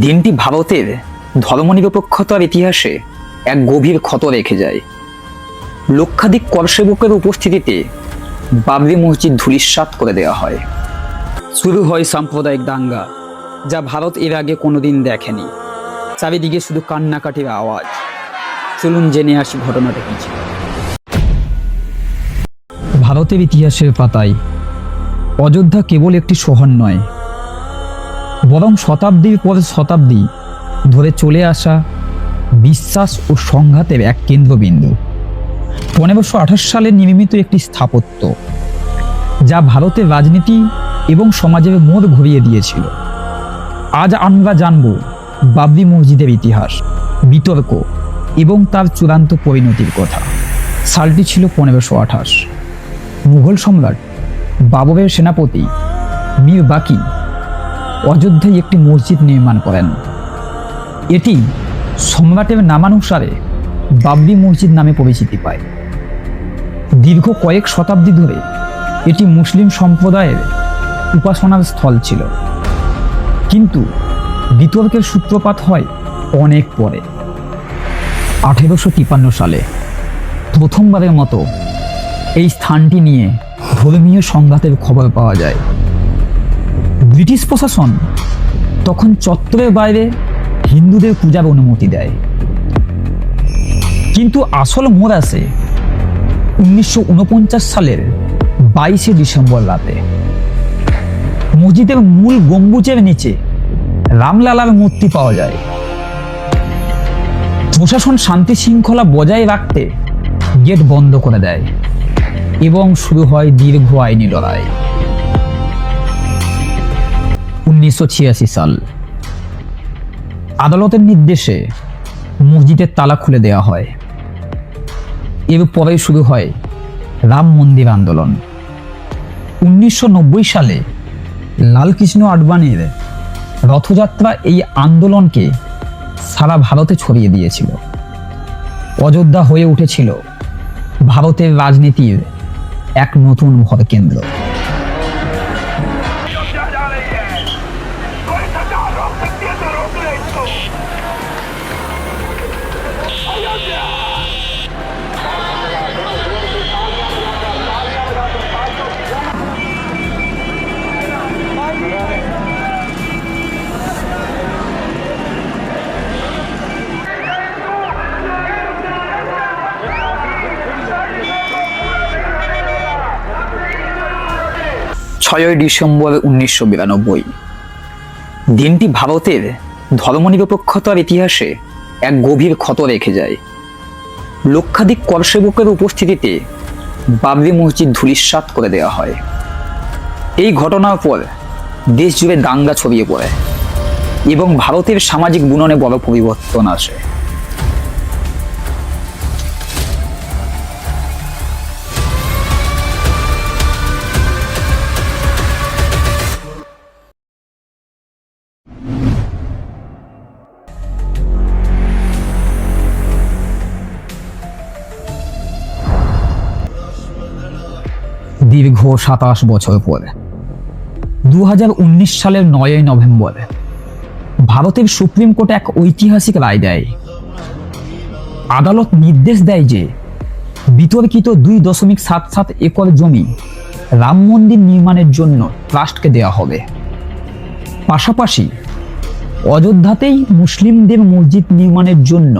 দিনটি ভারতের ধর্মনিরপেক্ষতার ইতিহাসে এক গভীর ক্ষত রেখে যায়। লক্ষাধিক করসেবকের উপস্থিতিতে বাবরি মসজিদ ধূলিসাৎ করে দেওয়া হয়। শুরু হয় সাম্প্রদায়িক দাঙ্গা, যা ভারত এর আগে কোনোদিন দেখেনি। চারিদিকে শুধু কান্নাকাটির আওয়াজ। চলুন জেনে আসি ঘটনাটা কি ছিল। ভারতের ইতিহাসের পাতায়, অযোধ্যা কেবল একটি শহর নয় বরং শতাব্দীর পর শতাব্দী ধরে চলে আসা বিশ্বাস ও সংঘাতের এক কেন্দ্রবিন্দু। পনেরোশো আঠাশ সালে নির্মিত একটি স্থাপত্য, যা ভারতের রাজনীতি এবং সমাজের মোড় ঘুরিয়ে দিয়েছিল। আজ আমরা জানব বাবরি মসজিদের ইতিহাস, বিতর্ক এবং তার চূড়ান্ত পরিণতির কথা। সালটি ছিল পনেরোশো আঠাশ। মুঘল সম্রাট বাবরের সেনাপতি মীর বাকি অযোধ্যায় একটি মসজিদ নির্মাণ করেন। এটি সম্রাটের নামানুসারে বাবরি মসজিদ নামে পরিচিতি পায়। দীর্ঘ কয়েক শতাব্দী ধরে এটি মুসলিম সম্প্রদায়ের উপাসনার স্থল ছিল। কিন্তু বিতর্কের সূত্রপাত হয় অনেক পরে। আঠেরোশো তিপান্ন সালে প্রথমবারের মতো এই স্থানটি নিয়ে ধর্মীয় সংঘাতের খবর পাওয়া যায়। ব্রিটিশ প্রশাসন তখন চত্বরের বাইরে হিন্দুদের পূজার অনুমতি দেয়। কিন্তু আসল মোড় আসে উনিশশো সালের বাইশে ডিসেম্বর রাতে। মসজিদের মূল গম্বুজের নিচে রামলালার মূর্তি পাওয়া যায়। প্রশাসন শান্তি শৃঙ্খলা বজায় রাখতে গেট বন্ধ করে দেয় এবং শুরু হয় দীর্ঘ আইনি লড়াই। উনিশশো ছিয়াশি সাল। আদালতের নির্দেশে মসজিদের তালা খুলে দেওয়া হয়। এরপরে শুরু হয় রাম মন্দির আন্দোলন। উনিশশো নব্বই সালে লালকৃষ্ণ আডবাণীর রথযাত্রা এই আন্দোলনকে সারা ভারতে ছড়িয়ে দিয়েছিল। অযোধ্যা হয়ে উঠেছিল ভারতের রাজনীতির এক নতুন ভরকেন্দ্র। কেন্দ্র ছয়ই ডিসেম্বর উনিশশো বিরানব্বই। দিনটি ভারতের ধর্মনিরপেক্ষতার ইতিহাসে এক গভীর ক্ষত রেখে যায়। লক্ষাধিক করসেবকের উপস্থিতিতে বাবরি মসজিদ ধূলিসাৎ করে দেওয়া হয়। এই ঘটনার পর দেশ জুড়ে দাঙ্গা ছড়িয়ে পড়ে এবং ভারতের সামাজিক বুননে বড় পরিবর্তন আসে। দীর্ঘ সাতাশ বছর পর। দু সালের নয়ই নভেম্বর, ভারতের সুপ্রিম কোর্ট এক ঐতিহাসিক রায় দেয়। আদালত নির্দেশ দেয় যে, বিতর্কিত দুই দশমিক সাত সাত একর জমি রাম মন্দির নির্মাণের জন্য ট্রাস্টকে দেওয়া হবে। পাশাপাশি, অযোধ্যাতেই মুসলিমদের মসজিদ নির্মাণের জন্য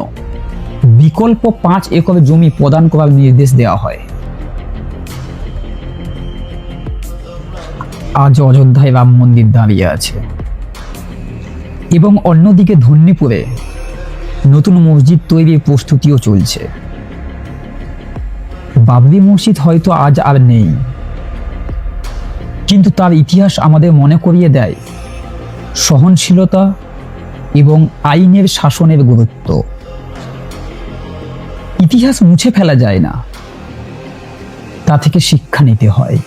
বিকল্প পাঁচ একর জমি প্রদান করার নির্দেশ দেওয়া হয়। আজ অযোধ্যায় রাম মন্দির দাঁড়িয়ে আছে। এবং অন্যদিকে ধন্যীপুরে নতুন মসজিদ তৈরির প্রস্তুতিও চলছে। বাবরি মসজিদ হয়তো আজ আর নেই। কিন্তু তার ইতিহাস আমাদের মনে করিয়ে দেয় সহনশীলতা এবং আইনের শাসনের গুরুত্ব। ইতিহাস মুছে ফেলা যায় না। তা থেকে শিক্ষা নিতে হয়।